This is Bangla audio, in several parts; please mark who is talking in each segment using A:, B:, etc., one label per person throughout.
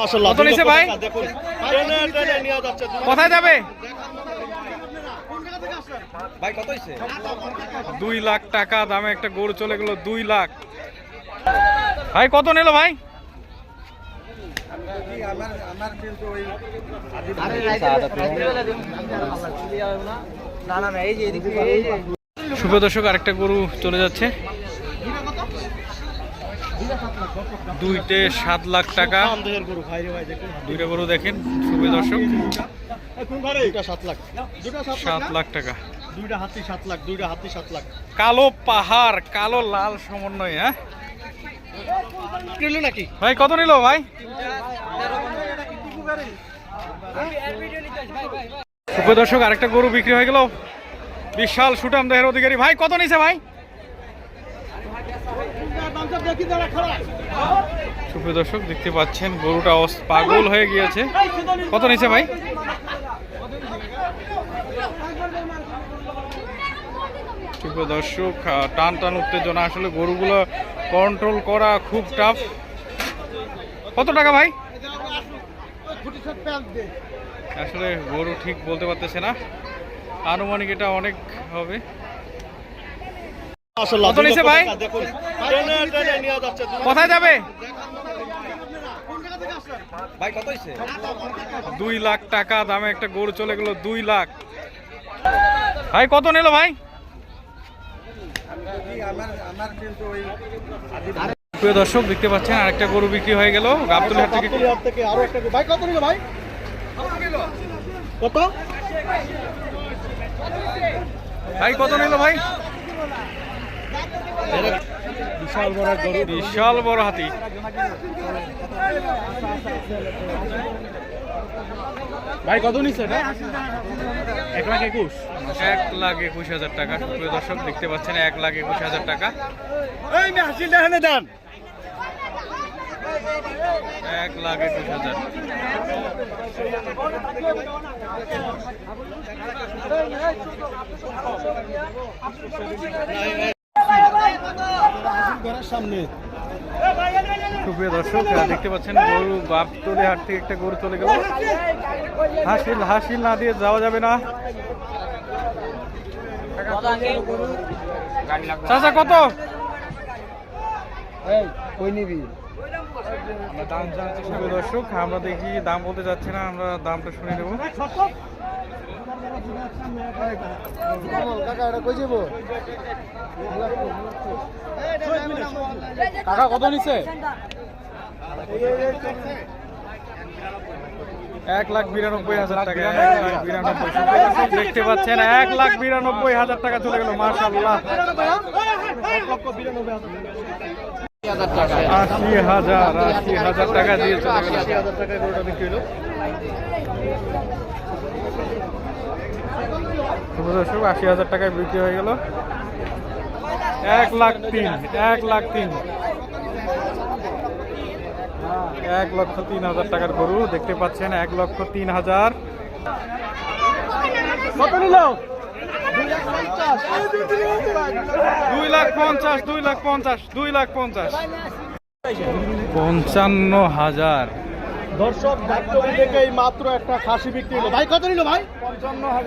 A: কত নিছে ভাই? কোথায় যাবে?
B: ভাই কত
A: দুই লাখ টাকা দামে একটা গরু চলে গেল দুই লাখ। ভাই কত নিল ভাই? শুভ দর্শক আরেকটা গরু চলে যাচ্ছে। দুইটে সাত লাখ টাকা। দুইটা গরু দেখেন শুভ দর্শক।
B: সাত লাখ।
A: টাকা।
B: দুইটা হাতি সাত লাখ দুইটা হাতি সাত লাখ।
A: কালো পাহাড় কালো লাল সমন্বয় হ্যাঁ?
B: নাকি?
A: ভাই কত নিল ভাই? শুভ দর্শক আরেকটা গরু বিক্রি হয়ে গেল। বিশাল সুটাম দেহের অধিকারী। ভাই কত নিছে ভাই? শুভ দর্শক, দেখতে পাচ্ছেন গরুটা পাগল হয়ে গিয়েছে। কত নিছে ভাই? শুভ দর্শক টান টান উত্তেজনা। আসলে গরুগুলো কন্ট্রোল করা খুব টাফ কত টাকা ভাই? আসলে গরু ঠিক বলতে পারতেছে না। আনুমানিক এটা অনেক হবে। কত নিছে ভাই? কোথায় যাবে?
B: ভাই কত
A: দুই লাখ টাকা দামে একটা গরু চলে গেল দুই লাখ। ভাই কত নিল ভাই? প্রিয় দর্শক দেখতে পাচ্ছেন আরেকটা গরু বিক্রি হয়ে গেল। গাবতুলিহাট থেকে
B: থেকে আরও একটা ভাই কত নিল ভাই? কত?
A: ভাই কত নিল ভাই?
B: বিশাল বড় গরু
A: বিশাল বড় হাতি।
B: ভাই কত নিছে এটা? এক লাখ একুশ।
A: এক লাখ একুশ হাজার টাকা। প্রিয় দর্শক দেখতে পাচ্ছেন এক লাখ একুশ হাজার টাকা।
B: দেন।
A: এক লাখ একুশ হাজার।
B: ঘরের সামনে।
A: সুপ্রিয় দর্শক দেখতে পাচ্ছেন গরু গাবতলি হাট থেকে একটা গরু চলে গেল। হাসিল হাসিল না দিয়ে যাওয়া যাবে না। চাচা কত? দর্শক আমরা দেখি দাম বলতে যাচ্ছি না আমরা দামটা শুনে নেব।
B: কাকা,
A: কত নিছে? এক লাখ বিরানব্বই হাজার টাকা, এক লাখ বিরানব্বই দেখতে পাচ্ছেন, এক লাখ বিরানব্বই হাজার টাকা চলে গেল মার্শাল্লাহ আশি হাজার আশি হাজার টাকা দিয়ে চলে গেল।
B: আশি হাজার গরুটা বিক্রি হলো
A: শুভ দর্শক, আশি হাজার টাকায় বিক্রি হয়ে গেল। এক লাখ তিন, এক লাখ তিন। এক লক্ষ তিন হাজার টাকার গরু, দেখতে পাচ্ছেন, এক লক্ষ তিন হাজার।
B: কত নিল?
A: দুই লাখ পঞ্চাশ, দুই লাখ পঞ্চাশ, দুই লাখ পঞ্চাশ। পঞ্চান্ন হাজার।
B: দর্শক ডাক্তারি থেকে এই মাত্র একটা খাসি বিক্রি হলো। ভাই কত নিল ভাই?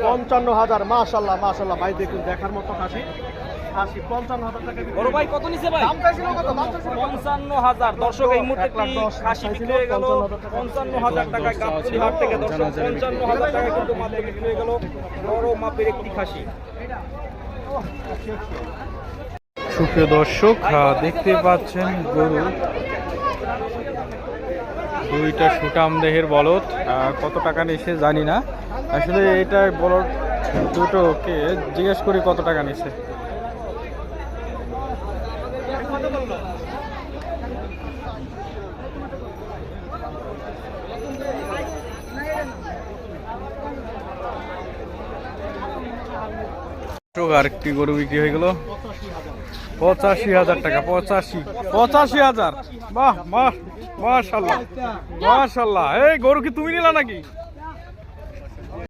B: পঞ্চান্ন হাজার। মাশাল্লাহ মাশাল্লাহ ভাই দেখুন দেখার মতো খাসি। খাসি পঞ্চান্ন হাজার টাকা
C: বড় ভাই কত নিছে ভাই?
B: দাম চাইছিল কত? দাম চাইছিল
C: পঞ্চান্ন হাজার। দর্শক এই মুহূর্তে
B: এক লাখ
C: একটি
B: দশ
C: খাসি বিক্রি হয়ে গেল?
B: পঞ্চান্ন
C: হাজার টাকায় গাবতলি হাট থেকে দর্শক পঞ্চান্ন হাজার টাকায় কিন্তু মাত্র বিক্রি হয়ে গেল। বড় মাপের একটি খাসি।
A: সুপ্রিয় দর্শক দেখতে পাচ্ছেন গরু। দুইটা সুটাম দেহের বলদ কত টাকা নিছে জানি না। আসলে এটা বলদ দুটোকে জিজ্ঞেস করি কত টাকা নিছে আরেকটি গরু বিক্রি হয়ে গেল। পঁচাশি হাজার টাকা, পঁচাশি পঁচাশি হাজার। বাহ বাহ মাশাল্লাহ মাশাল্লাহ এই গরু কি তুমি নিলা নাকি?